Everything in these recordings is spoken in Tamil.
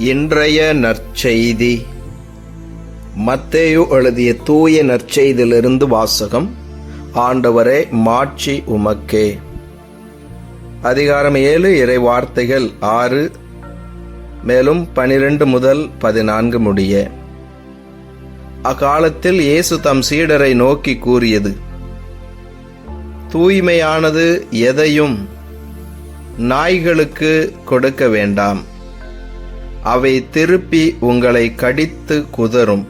இன்றைய நற்செய்தி. மத்தேயு எழுதிய தூய நற்செய்தியிலிருந்து வாசகம். ஆண்டவரே மாட்சி உமக்கே. அதிகாரம் ஏழு இறை வார்த்தைகள் ஆறு மேலும் பனிரெண்டு முதல் பதினான்கு முடிய. அக்காலத்தில் இயேசு தம் சீடரை நோக்கி கூறியது தூய்மையானது எதையும் நாய்களுக்கு கொடுக்க வேண்டாம். அவை திருப்பி உங்களை கடித்து குதறும்.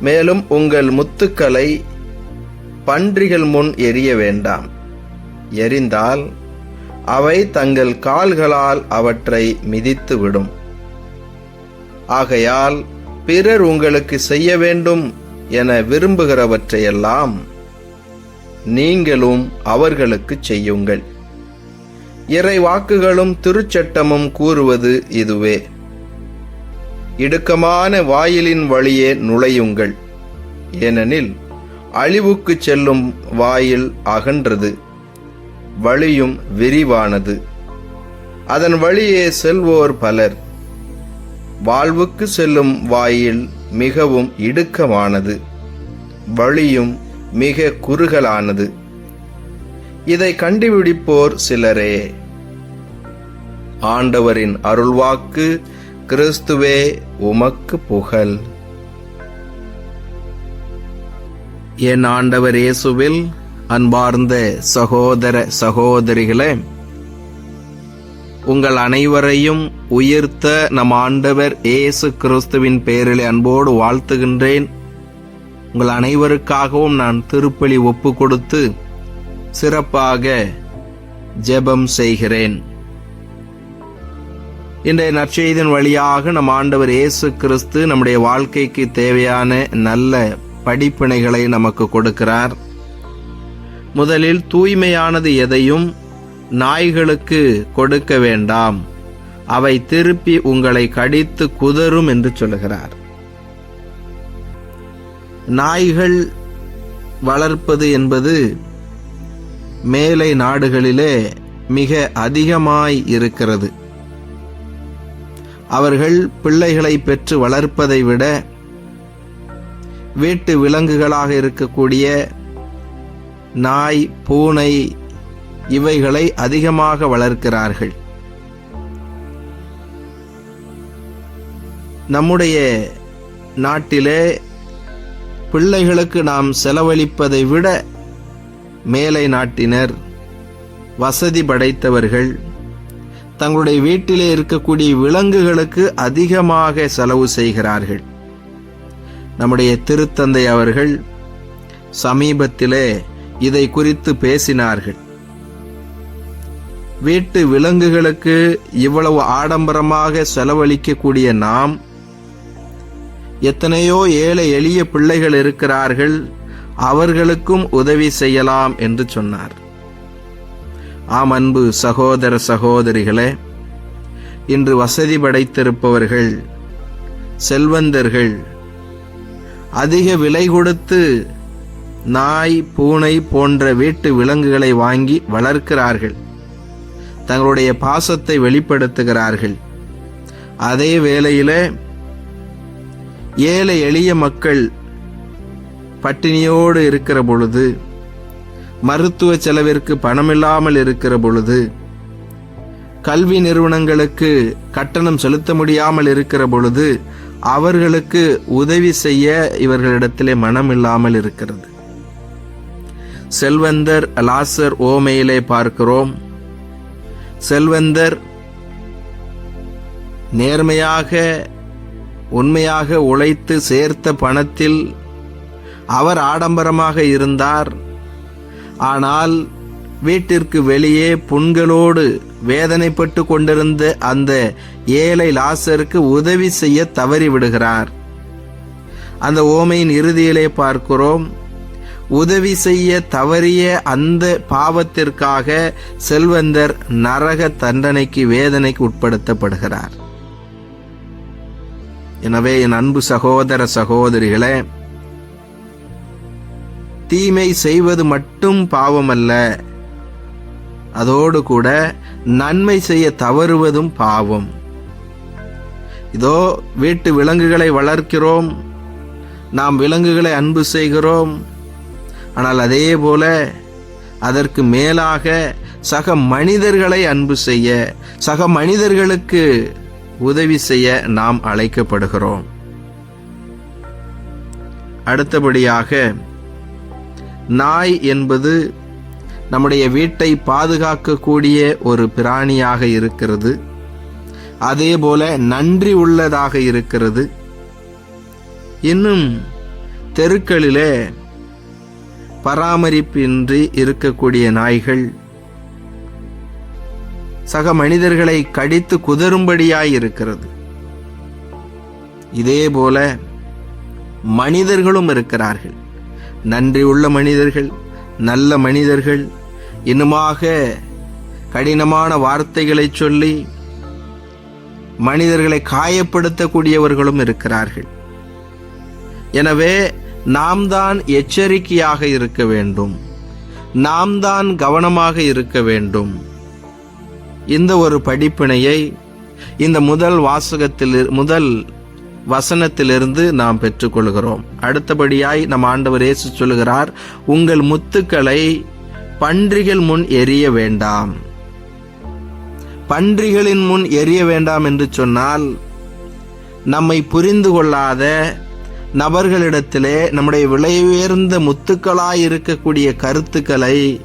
மேலும் உங்கள் முத்துக்களை பன்றிகள் முன் எரிய வேண்டாம். எரிந்தால் அவை தங்கள் கால்களால் அவற்றை மிதித்துவிடும் ஆகையால் பிறர் உங்களுக்கு செய்ய வேண்டும் என விரும்புகிறவற்றையெல்லாம் நீங்களும் அவர்களுக்கு செய்யுங்கள். இறை வாக்குகளும் திருச்சட்டமும் கூறுவது இதுவே. இடுக்கமான வாயிலின் வழியே நுழையுங்கள். ஏனெனில் அழிவுக்கு செல்லும் வாயில் அகன்றது வழியும் விரிவானது. அதன் வழியே செல்வோர் பலர். வாழ்வுக்கு செல்லும் வாயில் மிகவும் இடுக்கமானது வழியும் மிக குறுகலானது. இதை கண்டுபிடிப்போர் சிலரே. ஆண்டவரின் அருள்வாக்கு கிறிஸ்துவே உமக்கு புகழ். என் ஆண்டவர் இயேசுவில் அன்பார்ந்த சகோதர சகோதரிகளே உங்கள் அனைவரையும் உயிர்த்த நம் ஆண்டவர் இயேசு கிறிஸ்துவின் பெயரிலே அன்போடு வாழ்த்துகின்றேன். உங்கள் அனைவருக்காகவும் நான் திருப்பலி ஒப்பு கொடுத்து சிறப்பாக ஜெபம் செய்கிறேன். இன்றைய நற்செய்தின் வழியாக நம் ஆண்டவர் இயேசு கிறிஸ்து நம்முடைய வாழ்க்கைக்கு தேவையான நல்ல படிப்பினைகளை நமக்கு கொடுக்கிறார். முதலில் தூய்மையானது எதையும் நாய்களுக்கு கொடுக்க வேண்டாம். அவை திருப்பி உங்களை கடித்து குதறும் என்று சொல்லுகிறார் நாய்கள் வளர்ப்பது என்பது மேலை நாடுகளிலே மிக அதிகமாய் இருக்கிறது. அவர்கள் பிள்ளைகளை பெற்று வளர்ப்பதை விட வீட்டு விலங்குகளாக இருக்கக்கூடிய நாய் பூனை இவைகளை அதிகமாக வளர்க்கிறார்கள். நம்முடைய நாட்டிலே பிள்ளைகளுக்கு நாம் செலவழிப்பதை விட மேலை நாட்டினர். வசதி படைத்தவர்கள். தங்களுடைய வீட்டிலே இருக்கக்கூடிய விலங்குகளுக்கு அதிகமாக செலவு செய்கிறார்கள். நம்முடைய திருத்தந்தை அவர்கள் சமீபத்திலே இதை குறித்து பேசினார்கள். வீட்டு விலங்குகளுக்கு இவ்வளவு ஆடம்பரமாக செலவழிக்கக்கூடிய நாம் எத்தனையோ ஏழை எளிய பிள்ளைகள் இருக்கிறார்கள். அவர்களுக்கும் உதவி செய்யலாம் என்று சொன்னார். ஆம் அன்பு சகோதர சகோதரிகளே இன்று வசதி படைத்திருப்பவர்கள் செல்வந்தர்கள் அதிக விலை கொடுத்து நாய் பூனை போன்ற வீட்டு விலங்குகளை வாங்கி வளர்க்கிறார்கள். தங்களுடைய பாசத்தை வெளிப்படுத்துகிறார்கள். அதே வேளையில ஏழை எளிய மக்கள் பட்டினியோடு இருக்கிற பொழுது மருத்துவ செலவிற்கு பணமில்லாமல் இருக்கிற பொழுது கல்வி நிறுவனங்களுக்கு கட்டணம் செலுத்த முடியாமல் இருக்கிற பொழுது அவர்களுக்கு உதவி செய்ய இவர்களிடத்திலே மனம் இல்லாமல் இருக்கிறது. செல்வந்தர் லாசர் ஓமையிலே பார்க்கிறோம். செல்வந்தர் நேர்மையாக உண்மையாக உழைத்து சேர்த்த பணத்தில் அவர் ஆடம்பரமாக இருந்தார். ஆனால் வீட்டிற்கு வெளியே புண்களோடு வேதனைப்பட்டு கொண்டிருந்த அந்த ஏழை லாசருக்கு உதவி செய்ய தவறிவிடுகிறார் அந்த ஓமையின் இறுதியிலே பார்க்கிறோம் உதவி செய்ய தவறிய அந்த பாவத்திற்காக செல்வந்தர் நரக தண்டனைக்கு வேதனைக்கு உட்படுத்தப்படுகிறார். எனவே என் அன்பு சகோதர சகோதரிகளே தீமை செய்வது மட்டும் பாவமல்ல. அதோடு கூட நன்மை செய்ய தவறுவதும் பாவம். இதோ வீட்டு விலங்குகளை வளர்க்கிறோம். நாம் விலங்குகளை அன்பு செய்கிறோம். ஆனால் அதே போல அதற்கு மேலாக சக மனிதர்களை அன்பு செய்ய சக மனிதர்களுக்கு உதவி செய்ய நாம் அழைக்கப்படுகிறோம். அடுத்தபடியாக நாய் என்பது நம்முடைய வீட்டை பாதுகாக்கக்கூடிய ஒரு பிராணியாக இருக்கிறது. அதே போல நன்றி உள்ளதாக இருக்கிறது. இன்னும் தெருக்களிலே பராமரிப்பின்றி இருக்கக்கூடிய நாய்கள் சக மனிதர்களை கடித்து குதறும்படியாய் இருக்கிறது. இதே போல மனிதர்களும் இருக்கிறார்கள். நன்றி உள்ள மனிதர்கள் நல்ல மனிதர்கள் இன்னுமாக கடினமான வார்த்தைகளை சொல்லி மனிதர்களை காயப்படுத்தக்கூடியவர்களும் இருக்கிறார்கள். எனவே நாம் தான் எச்சரிக்கையாக இருக்க வேண்டும். நாம் தான் கவனமாக இருக்க வேண்டும். இந்த ஒரு படிப்பினையை இந்த முதல் வாசகத்தில் முதல் வசனத்திலிருந்து நாம் பெற்றுக்கொள்கிறோம். அடுத்தபடியாய் நம் ஆண்டவர் இயேசு சொல்கிறார் உங்கள் முத்துக்களை பன்றிகள் முன் எரிய வேண்டாம். பன்றிகளின் முன் எரிய வேண்டாம் என்று சொன்னால் நம்மை புரிந்து கொள்ளாத நபர்களிடத்திலே நம்முடைய விலை உயர்ந்த முத்துக்களாய் இருக்கக்கூடிய கருத்துக்களை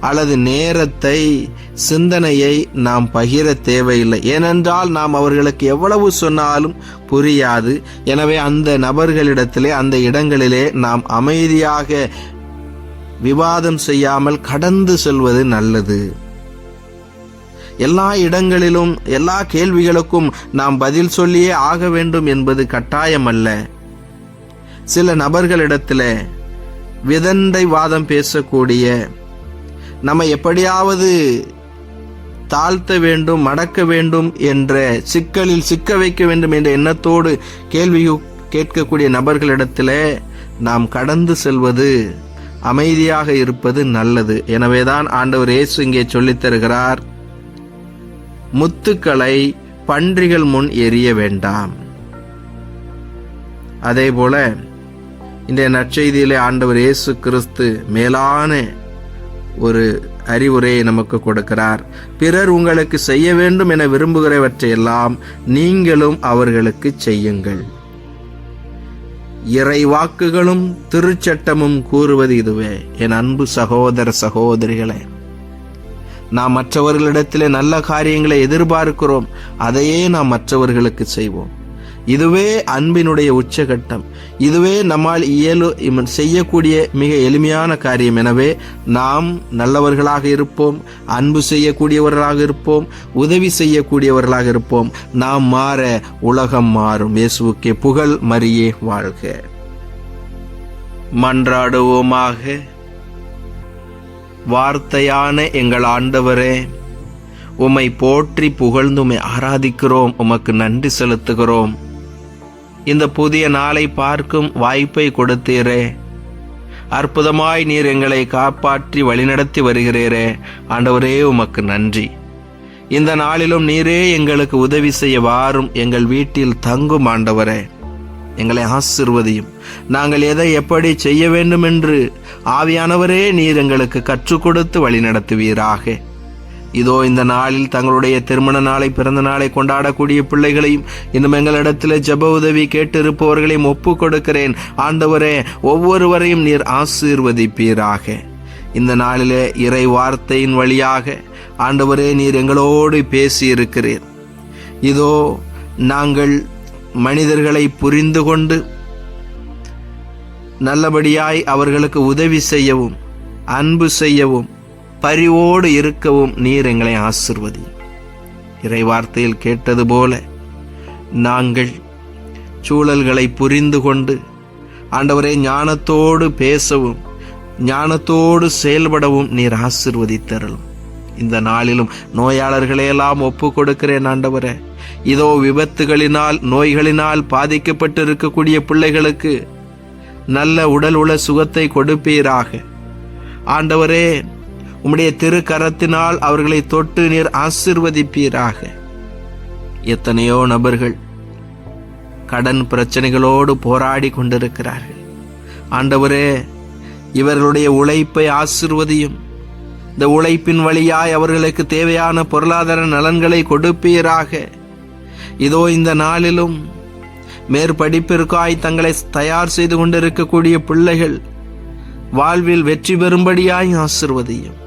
அல்லது நேரத்தை சிந்தனையை நாம் பகிர தேவையில்லை. ஏனென்றால் நாம் அவர்களுக்கு எவ்வளவு சொன்னாலும் புரியாது. எனவே அந்த நபர்களிடத்திலே அந்த இடங்களிலே நாம் அமைதியாக விவாதம் செய்யாமல் கடந்து செல்வது நல்லது. எல்லா இடங்களிலும் எல்லா கேள்விகளுக்கும் நாம் பதில் சொல்லியே ஆக வேண்டும் என்பது கட்டாயமல்ல. சில நபர்களிடத்தில் விதண்டை வாதம் பேசக்கூடிய நம்ம எப்படியாவது தாழ்த்த வேண்டும் மடக்க வேண்டும் என்ற சிக்கலில் சிக்க வைக்க வேண்டும் என்ற எண்ணத்தோடு கேள்வி கேட்கக்கூடிய நபர்களிடத்தில் நாம் கடந்து செல்வது அமைதியாக இருப்பது நல்லது. எனவேதான் ஆண்டவர் இயேசு இங்கே சொல்லித் தருகிறார் முத்துக்களை பன்றிகள் முன் எரிய வேண்டாம். அதே போல இந்த நற்செய்தியிலே ஆண்டவர் இயேசு கிறிஸ்து மேலான ஒரு அறிவுரையை நமக்கு கொடுக்கிறார். பிறர் உங்களுக்கு செய்ய வேண்டும் என விரும்புகிறவற்றையெல்லாம் நீங்களும் அவர்களுக்கு செய்யுங்கள். இறை வாக்குகளும் திருச்சட்டமும் கூறுவது இதுவே. என் அன்பு சகோதர சகோதரிகளே நாம் மற்றவர்களிடத்திலே நல்ல காரியங்களை எதிர்பார்க்கிறோம். அதையே நாம் மற்றவர்களுக்கு செய்வோம். இதுவே அன்பினுடைய உச்சகட்டம். இதுவே நம்மால் இயலு செய்யக்கூடிய மிக எளிமையான காரியம். எனவே நாம் நல்லவர்களாக இருப்போம் அன்பு செய்யக்கூடியவர்களாக இருப்போம் உதவி செய்யக்கூடியவர்களாக இருப்போம். நாம் மாற உலகம் மாறும். இயேசுவுக்கே புகழ் மரியே வாழ்க. மன்றாடுவோமாக. வார்த்தையான எங்கள் ஆண்டவரே உம்மை போற்றி புகழ்ந்து உம்மை ஆராதிக்கிறோம் உமக்கு நன்றி செலுத்துகிறோம். இந்த புதிய நாளை பார்க்கும் வாய்ப்பை கொடுத்தீரே. அற்புதமாய் நீர் எங்களை காப்பாற்றி வழிநடத்தி வருகிறீரே. ஆண்டவரே உமக்கு நன்றி. இந்த நாளிலும் நீரே எங்களுக்கு உதவி செய்ய வாரும் எங்கள் வீட்டில் தங்கும் ஆண்டவரே. எங்களை ஆசிர்வதியும். நாங்கள் எதை எப்படி செய்ய வேண்டும் என்று ஆவியானவரே நீர் எங்களுக்கு கற்றுக் கொடுத்து வழிநடத்துவீராக. இதோ இந்த நாளில் தங்களுடைய திருமண நாளை பிறந்த நாளை கொண்டாடக்கூடிய பிள்ளைகளையும் இன்னும் எங்களிடத்தில் ஜெப உதவி கேட்டிருப்பவர்களையும் ஒப்பு கொடுக்கிறேன் ஆண்டவரே ஒவ்வொருவரையும் நீர் ஆசீர்வதிப்பீராக. இந்த நாளிலே இறை வார்த்தையின் வழியாக ஆண்டவரே நீர் எங்களோடு பேசியிருக்கிறீர். இதோ நாங்கள் மனிதர்களை புரிந்து கொண்டு நல்லபடியாய் அவர்களுக்கு உதவி செய்யவும் அன்பு செய்யவும் பரிவோடு இருக்கவும் நீர் எங்களை ஆசிர்வதி. இறைவார்த்தையில் கேட்டது போல நாங்கள் சூழல்களை புரிந்து கொண்டு ஆண்டவரே ஞானத்தோடு பேசவும் ஞானத்தோடு செயல்படவும் நீர் ஆசிர்வதித்தரலும் இந்த நாளிலும் நோயாளர்களையெல்லாம் ஒப்பு கொடுக்கிறேன் ஆண்டவரே. இதோ விபத்துகளினால் நோய்களினால் பாதிக்கப்பட்டு இருக்கக்கூடிய பிள்ளைகளுக்கு நல்ல உடல் உள சுகத்தை கொடுப்பீராக. ஆண்டவரே உம்முடைய திருக்கரத்தினால் அவர்களை தொட்டு நீர் ஆசிர்வதிப்பீராக. எத்தனையோ நபர்கள் கடன் பிரச்சனைகளோடு போராடி கொண்டிருக்கிறார்கள். ஆண்டவரே இவர்களுடைய உழைப்பை ஆசிர்வதியும். இந்த உழைப்பின் வழியாய் அவர்களுக்கு தேவையான பொருளாதார நலன்களை கொடுப்பீராக. இதோ இந்த நாளிலும் மேற்படிப்பிற்காய் தங்களை தயார் செய்து கொண்டிருக்கக்கூடிய பிள்ளைகள் வாழ்வில் வெற்றி பெறும்படியாய் ஆசிர்வதியும்.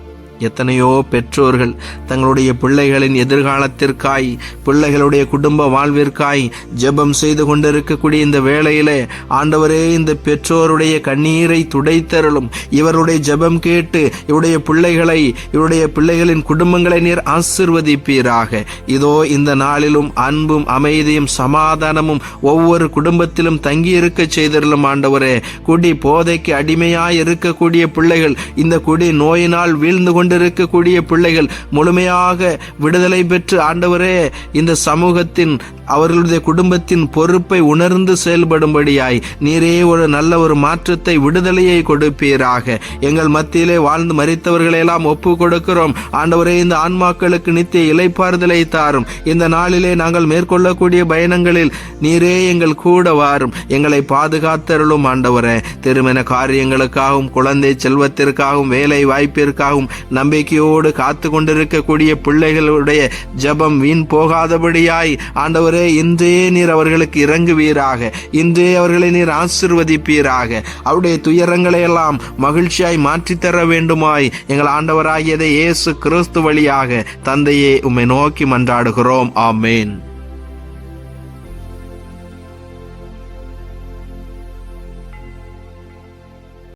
எத்தனையோ பெற்றோர்கள் தங்களுடைய பிள்ளைகளின் எதிர்காலத்திற்காய் பிள்ளைகளுடைய குடும்ப வாழ்விற்காய் ஜெபம் செய்து கொண்டிருக்கக்கூடிய இந்த வேளையிலே ஆண்டவரே இந்த பெற்றோருடைய கண்ணீரை துடைத்தருளும். இவருடைய ஜெபம் கேட்டு இவருடைய பிள்ளைகளை இவருடைய பிள்ளைகளின் குடும்பங்களை நீர் ஆசிர்வதிப்பீராக. இதோ இந்த நாளிலும் அன்பும் அமைதியும் சமாதானமும் ஒவ்வொரு குடும்பத்திலும் தங்கியிருக்க செய்திருளும் ஆண்டவரே. குடி போதைக்கு அடிமையாய் இருக்கக்கூடிய பிள்ளைகள் இந்த குடி நோயினால் வீழ்ந்து கொண்டு கொண்டிருக்கக்கூடிய பிள்ளைகள் முழுமையாக விடுதலை பெற்று ஆண்டவரே இந்த சமூகத்தின் அவர்களுடைய குடும்பத்தின் பொறுப்பை உணர்ந்து செயல்படும்படியாய் நீரே ஒரு நல்ல ஒரு மாற்றத்தை விடுதலையை கொடுப்பீராக. எங்கள் மத்தியிலே வாழ்ந்து மறித்தவர்களையெல்லாம் ஒப்பு கொடுக்கிறோம். ஆண்டவரே இந்த ஆன்மாக்களுக்கு நித்திய இலைப்பாறுதலை தாரும். இந்த நாளிலே நாங்கள் மேற்கொள்ளக்கூடிய பயணங்களில் நீரே எங்கள் கூட வாரும். எங்களை பாதுகாத்தருளும் ஆண்டவரே. திருமண காரியங்களுக்காகவும் குழந்தை செல்வத்திற்காகவும் வேலை வாய்ப்பிற்காகவும் நம்பிக்கையோடு காத்து கொண்டிருக்கக்கூடிய பிள்ளைகளுடைய ஜெபம் வீண் போகாதபடியாய் ஆண்டவரே இன்றே நீர் அவர்களுக்கு இறங்குவீராக. இன்றே அவர்களை நீர் ஆசிர்வதிப்பீராக. அவருடைய துயரங்களை எல்லாம் மகிழ்ச்சியாய் மாற்றித்தர வேண்டுமாய் எங்கள் ஆண்டவராகியதை இயேசு கிறிஸ்து வழியாக தந்தையே உம்மை நோக்கி மன்றாடுகிறோம். ஆமேன்.